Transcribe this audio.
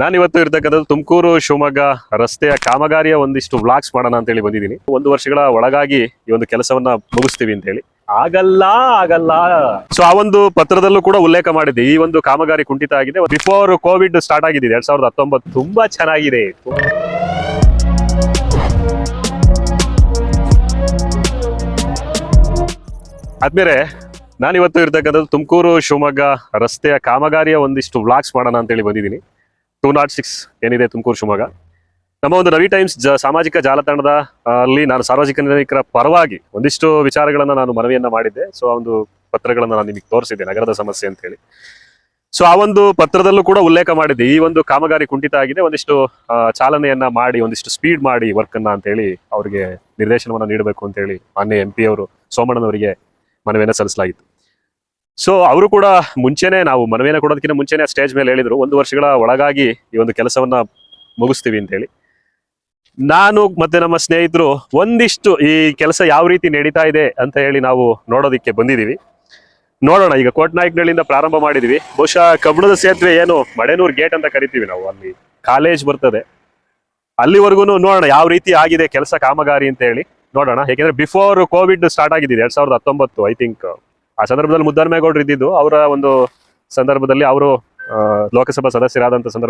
ನಾನಿವತ್ತು ಇರ್ತಕ್ಕಂಥದ್ದು ತುಮಕೂರು, ಶಿವಮೊಗ್ಗ ರಸ್ತೆಯ ಕಾಮಗಾರಿಯ ಒಂದಿಷ್ಟು ವ್ಲಾಗ್ಸ್ ಮಾಡೋಣ ಅಂತ ಹೇಳಿ ಬಂದಿದ್ದೀನಿ. ಒಂದು ವರ್ಷಗಳ ಒಳಗಾಗಿ ಈ ಒಂದು ಕೆಲಸವನ್ನ ಮುಗಿಸ್ತೀವಿ ಅಂತ ಹೇಳಿ ಆಗಲ್ಲ ಆಗಲ್ಲ. ಸೊ ಆ ಒಂದು ಪತ್ರದಲ್ಲೂ ಕೂಡ ಉಲ್ಲೇಖ ಮಾಡಿದ್ದೆ. ಈ ಒಂದು ಕಾಮಗಾರಿ ಕುಂಠಿತ ಆಗಿದೆ. ಬಿಫೋರ್ ಕೋವಿಡ್ ಸ್ಟಾರ್ಟ್ ಆಗಿದೆ ಎರಡ್ ಸಾವಿರದ ಹತ್ತೊಂಬತ್ತು ತುಂಬಾ ಚೆನ್ನಾಗಿದೆ. ಆದ್ಮೇಲೆ ನಾನಿವತ್ತು ಇರ್ತಕ್ಕಂಥದ್ದು ತುಮಕೂರು, ಶಿವಮೊಗ್ಗ ರಸ್ತೆಯ ಕಾಮಗಾರಿಯ ಒಂದಿಷ್ಟು ವ್ಲಾಗ್ಸ್ ಮಾಡೋಣ ಅಂತ ಹೇಳಿ ಬಂದಿದ್ದೀನಿ. ಟೂ ನಾಟ್ ಸಿಕ್ಸ್ ಏನಿದೆ ತುಮಕೂರು ಶಿವಮೊಗ್ಗ. ನಮ್ಮ ಒಂದು ರವಿ ಟೈಮ್ಸ್ ಜ ಸಾಮಾಜಿಕ ಜಾಲತಾಣದ ಅಲ್ಲಿ ನಾನು ಸಾರ್ವಜನಿಕರ ಪರವಾಗಿ ಒಂದಿಷ್ಟು ವಿಚಾರಗಳನ್ನು ನಾನು ಮನವಿಯನ್ನ ಮಾಡಿದ್ದೆ. ಸೊ ಆ ಒಂದು ಪತ್ರಗಳನ್ನು ನಾನು ನಿಮಗೆ ತೋರಿಸಿದ್ದೆ, ನಗರದ ಸಮಸ್ಯೆ ಅಂತ ಹೇಳಿ. ಸೊ ಆ ಒಂದು ಪತ್ರದಲ್ಲೂ ಕೂಡ ಉಲ್ಲೇಖ ಮಾಡಿದ್ದೆ. ಈ ಒಂದು ಕಾಮಗಾರಿ ಕುಂಠಿತ ಆಗಿದೆ. ಒಂದಿಷ್ಟು ಚಾಲನೆಯನ್ನು ಮಾಡಿ, ಒಂದಿಷ್ಟು ಸ್ಪೀಡ್ ಮಾಡಿ ವರ್ಕ್ ಅನ್ನ ಅಂತ ಹೇಳಿ ಅವರಿಗೆ ನಿರ್ದೇಶನವನ್ನ ನೀಡಬೇಕು ಅಂತ ಹೇಳಿ ಮಾನ್ಯ ಎಂ ಪಿ ಅವರು ಸೋಮಣ್ಣನವರಿಗೆ ಮನವಿಯನ್ನು ಸಲ್ಲಿಸಲಾಗಿತ್ತು. ಸೊ ಅವರು ಕೂಡ ಮುಂಚೆನೆ ನಾವು ಮನವಿಯನ್ನು ಕೊಡೋದಕ್ಕಿಂತ ಮುಂಚೆನೆ ಸ್ಟೇಜ್ ಮೇಲೆ ಹೇಳಿದ್ರು, ಒಂದು ವರ್ಷಗಳ ಒಳಗಾಗಿ ಈ ಒಂದು ಕೆಲಸವನ್ನ ಮುಗಿಸ್ತೀವಿ ಅಂತ ಹೇಳಿ. ನಾನು ಮತ್ತೆ ನಮ್ಮ ಸ್ನೇಹಿತರು ಒಂದಿಷ್ಟು ಈ ಕೆಲಸ ಯಾವ ರೀತಿ ನಡೀತಾ ಇದೆ ಅಂತ ಹೇಳಿ ನಾವು ನೋಡೋದಿಕ್ಕೆ ಬಂದಿದ್ದೀವಿ. ನೋಡೋಣ, ಈಗ ಕೋಟ್ನಾಯಕನಹಳ್ಳಿಯಿಂದ ಪ್ರಾರಂಭ ಮಾಡಿದೀವಿ ಬಹುಶಃ ಕಬ್ಬಣದ ಸೇತುವೆ ಏನು ಮಡೆನೂರ್ ಗೇಟ್ ಅಂತ ಕರಿತೀವಿ ನಾವು, ಅಲ್ಲಿ ಕಾಲೇಜ್ ಬರ್ತದೆ. ಅಲ್ಲಿವರೆಗೂ ನೋಡೋಣ ಯಾವ ರೀತಿ ಆಗಿದೆ, ಕೆಲಸ ಕಾಮಗಾರಿ ಅಂತ ಹೇಳಿ ನೋಡೋಣ. ಯಾಕೆಂದ್ರೆ ಬಿಫೋರ್ ಕೋವಿಡ್ ಸ್ಟಾರ್ಟ್ ಆಗಿದೆ ಎರಡ್ ಸಾವಿರದ ಹತ್ತೊಂಬತ್ತು ಐ ಥಿಂಕ್ ಆ ಸಂದರ್ಭದಲ್ಲಿ ಮುದ್ದನ್ಮೇಗೌಡರು ಇದ್ದಿದ್ದು ಅವರ ಒಂದು ಸಂದರ್ಭದಲ್ಲಿ ಅವರು ಲೋಕಸಭಾ ಸದಸ್ಯರಾದಂತ ಸಂದರ್ಭ